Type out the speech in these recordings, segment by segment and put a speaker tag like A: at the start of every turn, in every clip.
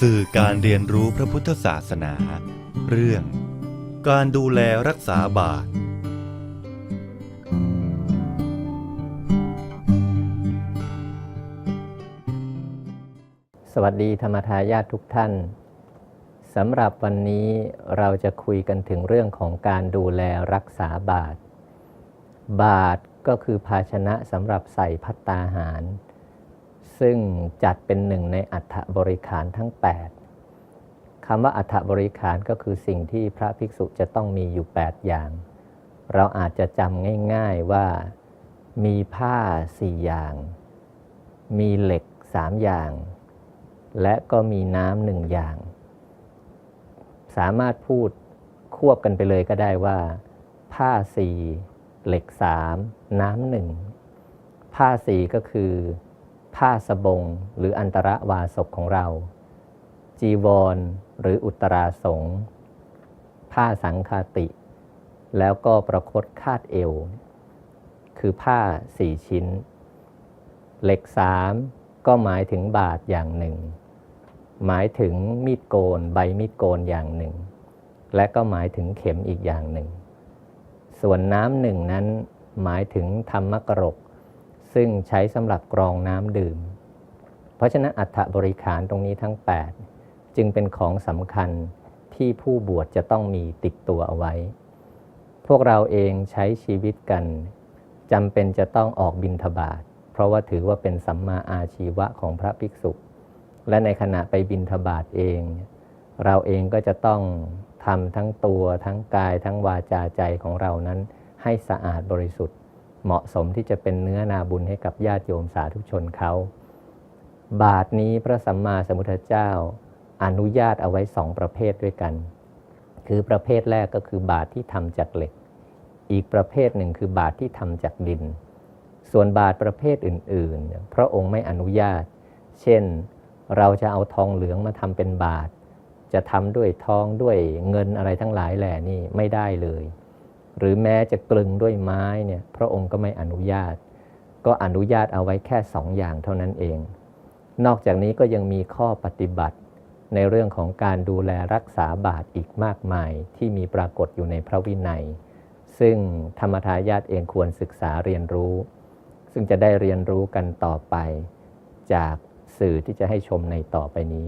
A: สื่อการเรียนรู้พระพุทธศาสนา เรื่อง การดูแลรักษาบาท
B: สวัสดีธรรมทายาททุกท่านสำหรับวันนี้เราจะคุยกันถึงเรื่องของการดูแลรักษาบาตรบาตร ก็คือภาชนะสำหรับใส่พัตตาหาร ซึ่งจัดเป็นหนึ่งในอัฐบริขารทั้ง 8คำว่าอัฐบริขารก็คือสิ่งที่พระภิกษุจะต้องมีอยู่ 8 อย่าง เราอาจจะจำง่ายๆว่ามีผ้าสี่อย่าง มีเหล็กสามอย่าง และก็มีน้ำหนึ่งอย่าง สามารถพูดควบกันไปเลยก็ได้ว่า ผ้าสี่ เหล็กสามน้ำหนึ่งผ้าสี่ก็คือ ผ้าสบงหรืออันตรวาสกของเรา จีวรหรืออุตราสงผ้าสังคาติ แล้วก็ประคตคาดเอว คือผ้าสี่ชิ้น เหล็กสามก็หมายถึงบาทอย่างหนึ่ง หมายถึงมีดโกน ใบมีดโกนอย่างหนึ่ง และก็หมายถึงเข็มอีกอย่างหนึ่ง ส่วนน้ำหนึ่งนั้นหมายถึงธรรมกรก ซึ่งใช้สำหรับกรองน้ำดื่ม เพราะฉะนั้นอัฐบริขารตรงนี้ทั้ง 8 จึงเป็นของสำคัญที่ผู้บวชจะต้องมีติดตัวเอาไว้ พวกเราเองใช้ชีวิตกันจำเป็นจะต้องออกบินทบาทเพราะว่าถือว่าเป็นสัมมาอาชีวะของพระภิกษุ และในขณะไปบินทบาทเอง เราเองก็จะต้อง ทำทั้งตัวทั้งกายทั้งวาจาใจของเรานั้น ให้สะอาดบริสุทธิ์ เหมาะสมที่จะเป็นเนื้อนาบุญให้กับญาติโยมสาธุชนเขา บาทนี้พระสัมมาสัมพุทธเจ้า อนุญาตเอาไว้สองประเภทด้วยกัน คือประเภทแรกก็คือบาทที่ทำจากเหล็ก อีกประเภทหนึ่งคือบาทที่ทำจากดิน ส่วนบาทประเภทอื่น ๆ พระองค์ไม่อนุญาต เช่น เราจะเอาทองเหลืองมาทำเป็นบาท จะทำด้วยทองด้วยเงินอะไรทั้งหลายแหล่นี่ไม่ได้เลย หรือแม้จะกลึงด้วยไม้เนี่ยพระองค์ก็ไม่อนุญาต ก็อนุญาตเอาไว้แค่สองอย่างเท่านั้นเอง นอกจากนี้ก็ยังมีข้อปฏิบัติในเรื่องของการดูแลรักษาบาทอีกมากมายที่มีปรากฏอยู่ในพระวินัย ซึ่งธรรมทายาทเองควรศึกษาเรียนรู้ ซึ่งจะได้เรียนรู้กันต่อไป จากสื่อที่จะให้ชมในต่อไปนี้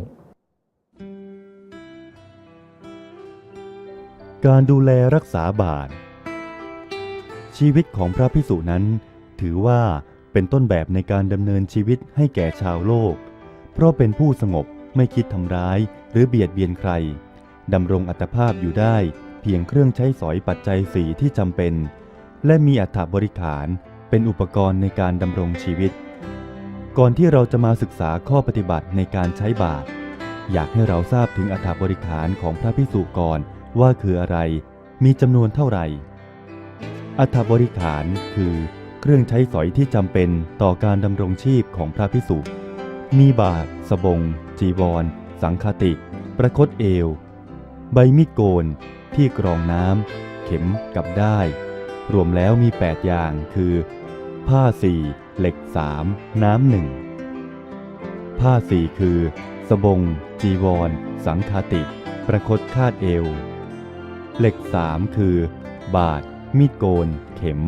A: การดูแลรักษาบาท ชีวิตของพระพิสุนั้น ถือว่าเป็นต้นแบบในการดำเนินชีวิตให้แก่ชาวโลก เพราะเป็นผู้สงบไม่คิดทำร้ายหรือเบียดเบียนใครดำรงอัตภาพอยู่ได้ เพียงเครื่องใช้สอยปัจจัยสีที่จำเป็น และมีอัฐบริขารเป็นอุปกรณ์ในการดำรงชีวิต ก่อนที่เราจะมาศึกษาข้อปฏิบัติในการใช้บาตรอยากให้เราทราบถึงอัฐบริขารของพระพิสุก่อน ว่าคืออะไร มีจำนวนเท่าไหร่ อัฐบริขารคือเครื่องใช้สอยที่จำเป็นต่อการดำรงชีพของพระพิสุมีบาทสบง จีวร สังคติ ประคตเอว ใบมีดโกน ที่กรองน้ำ เข็มกับได้ รวมแล้วมี 8 อย่างคือ ผ้าสี่เหล็กสามน้ำหนึ่งผ้าสี่คือ สบง จีวร สังคติ ประคตคาดเอว เหล็กสามคือ บาทมีดโกน เข็ม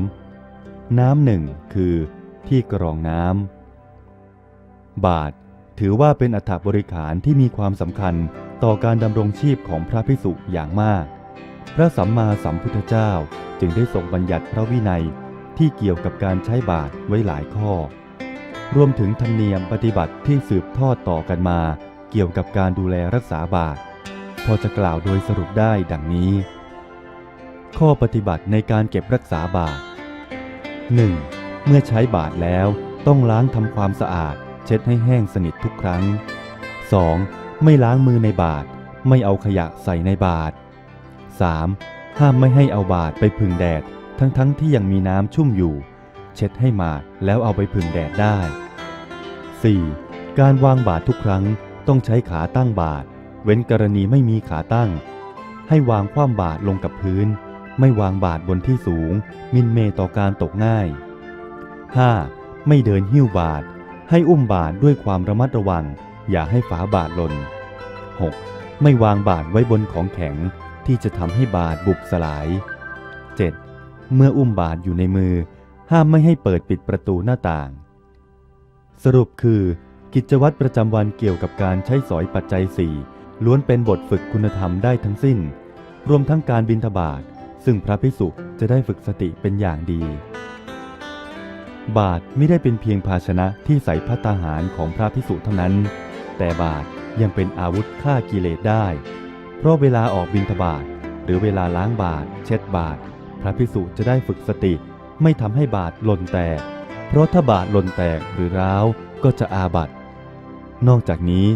A: น้ำหนึ่งคือ ที่กรองน้ำบาทถือว่าเป็นอัฐบริขารที่มีความสำคัญต่อการดำรงชีพของพระพิสุอย่างมาก พระสัมมาสัมพุทธเจ้าจึงได้ทรงบัญญัติพระวินัยที่เกี่ยวกับการใช้บาทไว้หลายข้อ รวมถึงธรรมเนียมปฏิบัติที่สืบทอดต่อกันมา เกี่ยวกับการดูแลรักษาบาทพอจะกล่าวโดยสรุปได้ดังนี้ ข้อปฏิบัติในการเก็บรักษาบาท 1. เมื่อใช้บาทแล้วต้องล้างทำความสะอาด เช็ดให้แห้งสนิททุกครั้ง 2. ไม่ล้างมือในบาท ไม่เอาขยะใส่ในบาท 3. ห้ามไม่ให้เอาบาทไปพึ่งแดด ทั้งๆทที่ยังมีน้ำชุ่มอยู่ เช็ดให้มาดแล้วเอาไปพึ่งแดดได้ 4. การวางบาททุกครั้งต้องใช้ขาตั้งบาท เว้นกรณีไม่มีขาตั้ง ให้วางคว่ำบาทลงกับพื้น ไม่วางบาทบนที่สูง มินเมต่อการตกง่าย 5. ไม่เดินหิ้วบาท ให้อุ้มบาทด้วยความระมัดระวัง อย่าให้ฝาบาทหล่น 6. ไม่วางบาทไว้บนของแข็งที่จะทำให้บาทบุบสลาย 7. เมื่ออุ้มบาทอยู่ในมือ ห้ามไม่ให้เปิดปิดประตูหน้าต่าง สรุปคือ กิจวัตรประจำวันเกี่ยวกับการใช้สอยปัจจัยสี่ล้วนเป็นบทฝึกคุณธรรมได้ทั้งสิ้น รวมทั้งการบินทบาท ซึ่งพระภิกษุจะได้ฝึกสติเป็นอย่างดี บาทไม่ได้เป็นเพียงภาชนะที่ใส่พัตตาหารของพระภิกษุเท่านั้น แต่บาทยังเป็นอาวุธฆ่ากิเลสได้ เพราะเวลาออกบินทบาทหรือเวลาล้างบาทเช็ดบาทพระภิกษุจะได้ฝึกสติไม่ทำให้บาทหล่นแตก เพราะถ้าบาทหล่นแตกหรือร้าวก็จะอาบัตนอกจากนี้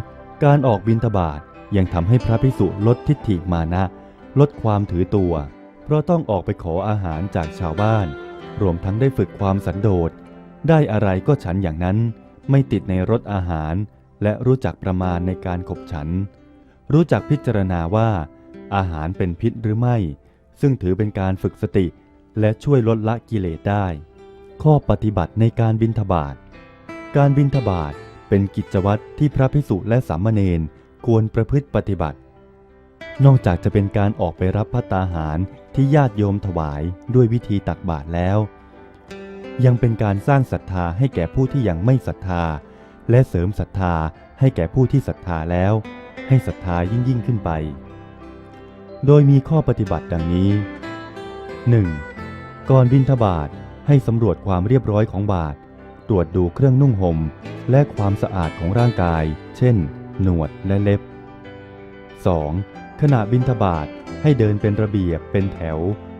A: การออกบินทบาทยังทำให้พระภิกษุลดทิฏฐิมานะ ลดความถือตัว เพราะต้องออกไปขออาหารจากชาวบ้าน รวมทั้งได้ฝึกความสันโดษ ได้อะไรก็ฉันอย่างนั้น ไม่ติดในรสอาหาร และรู้จักประมาณในการขบฉัน รู้จักพิจารณาว่า อาหารเป็นพิษหรือไม่ ซึ่งถือเป็นการฝึกสติ และช่วยลดละกิเลสได้ ข้อปฏิบัติในการบินทบาทการบินทบาทเป็นกิจวัตรที่พระภิกษุและสามเณรควรประพฤติปฏิบัติ นอกจากจะเป็นการออกไปรับพัตตาหาร ที่ญาติโยมถวายด้วยวิธีตักบาตรแล้ว ยังเป็นการสร้างศรัทธาให้แก่ผู้ที่ยังไม่ศรัทธา และเสริมศรัทธาให้แก่ผู้ที่ศรัทธาแล้ว ให้ศรัทธายิ่งยิ่งขึ้นไป โดยมีข้อปฏิบัติดังนี้ 1. ก่อนบินทบาทให้สำรวจความเรียบร้อยของบาท ตรวจดูเครื่องนุ่งห่มและความสะอาดของร่างกาย เช่น หนวดและเล็บ 2. ขณะบินทบาท ให้เดินเป็นระเบียบเป็นแถว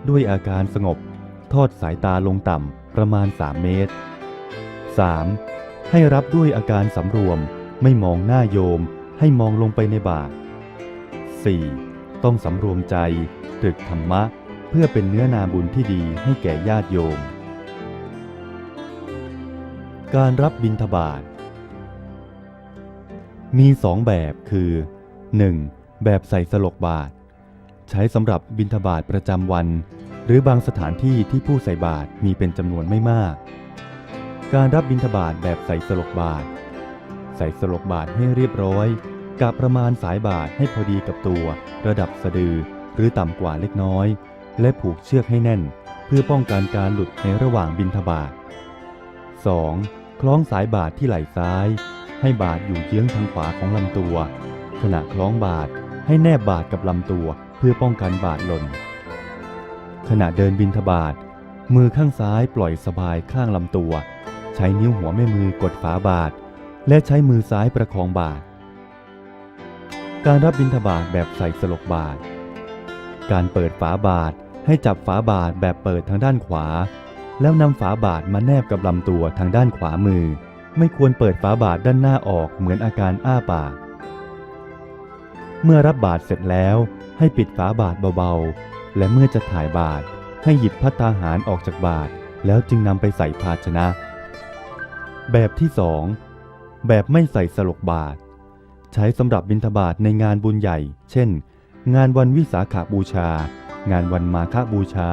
A: ด้วยอาการสงบ ทอดสายตาลงต่ำประมาณ 3 เมตร 3. ให้รับด้วยอาการสำรวม ไม่มองหน้าโยม ให้มองลงไปในบาท 4. ต้องสำรวมใจตรึกธรรมะ เพื่อเป็นเนื้อนาบุญที่ดีให้แก่ญาติโยม การรับบิณฑบาตมีสองแบบคือ 1. แบบใส่สลกบาท ใช้สำหรับบิณฑบาตประจำวัน หรือบางสถานที่ที่ผู้ใส่บาตรมีเป็นจำนวนไม่มาก การรับบิณฑบาตแบบใส่สลกบาทใส่สลกบาทให้เรียบร้อยกะประมาณสายบาทให้พอดีกับตัว ระดับสะดือหรือต่ำกว่าเล็กน้อย และผูกเชือกให้แน่น เพื่อป้องกันการหลุดในระหว่างบิณฑบาต 2. คล้องสายบาทที่ไหล่ซ้าย ให้บาทอยู่เยื้องทางขวาของลำตัว ขณะคล้องบาทให้แนบบาทกับลำตัว เพื่อป้องกันบาทหล่น ขณะเดินบินทบาท มือข้างซ้ายปล่อยสบายข้างลำตัว ใช้นิ้วหัวแม่มือกดฝาบาท และใช้มือซ้ายประคองบาท การรับบิณฑบาตแบบใส่สลกบาท การเปิดฝาบาทให้จับฝาบาทแบบเปิดทางด้านขวา แล้วนำฝาบาทมาแนบกับลำตัวทางด้านขวามือ ไม่ควรเปิดฝาบาทด้านหน้าออกเหมือนอาการอ้าปาก เมื่อรับบาทเสร็จแล้ว ให้ปิดฝาบาทเบาๆ และเมื่อจะถ่ายบาทให้หยิบพัตตาหารออกจากบาทแล้วจึงนำไปใส่ภาชนะ แบบที่สองแบบไม่ใส่สลกบาท ใช้สำหรับบิณฑบาตในงานบุญใหญ่ เช่น งานวันวิสาขาบูชา งานวันมาฆบูชา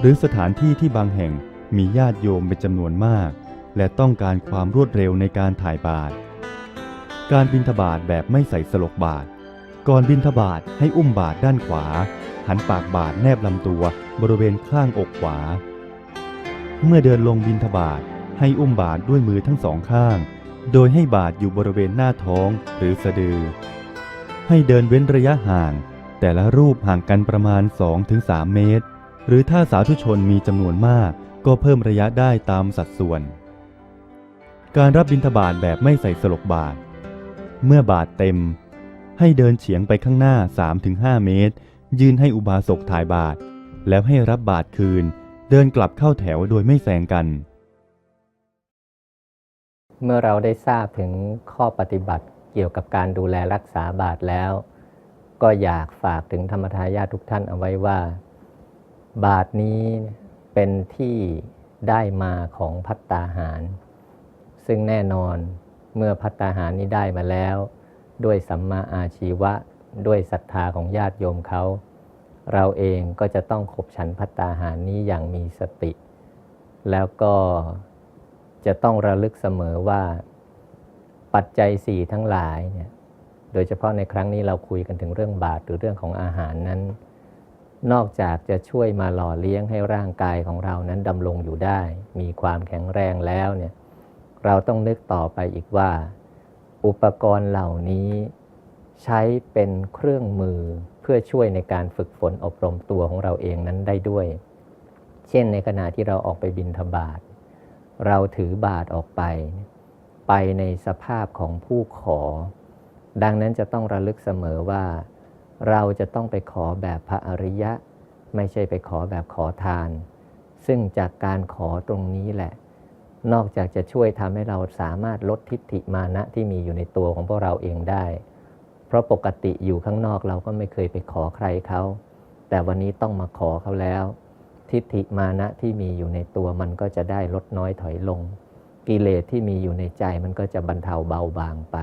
A: หรือสถานที่ที่บางแห่งมีญาติโยมเป็นจำนวนมาก และต้องการความรวดเร็วในการถ่ายบาตรการบิณฑบาตแบบไม่ใส่สลกบาท ก่อนบิณฑบาตให้อุ้มบาทด้านขวา หันปากบาทแนบลำตัวบริเวณข้างอกขวา เมื่อเดินลงบิณฑบาตให้อุ้มบาทด้วยมือทั้งสองข้าง โดยให้บาทอยู่บริเวณหน้าท้องหรือสะดือ ให้เดินเว้นระยะห่าง แต่ละรูปห่างกันประมาณ 2-3 เมตร หรือถ้าสาธุชนมีจำนวนมาก ก็เพิ่มระยะได้ตามสัดส่วน การรับบิณฑบาตแบบไม่ใส่สลกบาท เมื่อบาทเต็ม ให้เดินเฉียงไปข้างหน้า 3-5 เมตร ยื่นให้อุบาสกถ่ายบาท แล้วให้รับบาทคืน เดินกลับเข้าแถวโดยไม่แซงกัน
B: เมื่อเราได้ทราบถึงข้อปฏิบัติเกี่ยวกับการดูแลรักษาบาทแล้ว ก็อยากฝากถึงธรรมทายาททุกท่านเอาไว้ว่า บาทนี้เป็นที่ได้มาของพัตตาหาร ซึ่งแน่นอนเมื่อพัตตาหารนี้ได้มาแล้ว ด้วยสัมมาอาชีวะ ด้วยศรัทธาของญาติโยมเขา เราเองก็จะต้องขบฉันพัตตาหารนี้อย่างมีสติ แล้วก็จะต้องระลึกเสมอว่าปัจจัยสี่ทั้งหลายเนี่ยโดยเฉพาะในครั้งนี้เราคุยกันถึงเรื่องบาตรหรือเรื่องของอาหารนั้น นอกจากจะช่วยมาหล่อเลี้ยงให้ร่างกายของเรานั้นดำรงอยู่ได้ มีความแข็งแรงแล้วเนี่ยเราต้องนึกต่อไปอีกว่า อุปกรณ์เหล่านี้ ใช้เป็นเครื่องมือเพื่อช่วยในการฝึกฝนอบรมตัวของเราเองนั้นได้ด้วย เช่นในขณะที่เราออกไปบินทบาทเราถือบาทออกไป ไปในสภาพของผู้ขอ ดังนั้นจะต้องระลึกเสมอว่า เราจะต้องไปขอแบบพระอริยะ ไม่ใช่ไปขอแบบขอทาน ซึ่งจากการขอตรงนี้แหละ นอกจากจะช่วยทำให้เราสามารถลดทิฏฐิมานะที่มีอยู่ในตัวของพวกเราเองได้ เพราะปกติอยู่ข้างนอกเราก็ไม่เคยไปขอใครเขา แต่วันนี้ต้องมาขอเขาแล้ว ทิฏฐิมานะที่มีอยู่ในตัวมันก็จะได้ลดน้อยถอยลง กิเลสที่มีอยู่ในใจมันก็จะบรรเทาเบาบางไป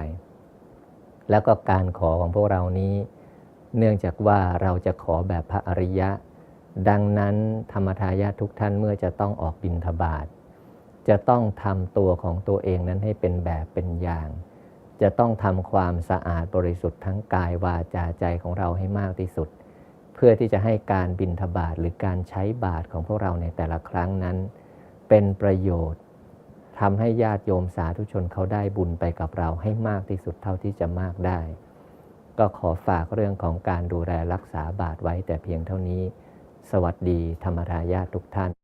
B: แล้วก็การขอของพวกเรานี้ เนื่องจากว่าเราจะขอแบบพระอริยะ ดังนั้นธรรมทายาททุกท่านเมื่อจะต้องออกบิณฑบาต จะต้องทำตัวของตัวเองนั้นให้เป็นแบบเป็นอย่าง จะต้องทำความสะอาดบริสุทธิ์ทั้งกายวาจาใจของเราให้มากที่สุด เพื่อที่จะให้การบินทบาทหรือการใช้บาทของพวกเราในแต่ละครั้งนั้น เป็นประโยชน์ทำให้ญาติโยมสาธุชนเขาได้บุญไปกับเราให้มากที่สุดเท่าที่จะมากได้ ก็ขอฝากเรื่องของการดูแลรักษาบาทไว้แต่เพียงเท่านี้ สวัสดีธรรมทายาทุกท่าน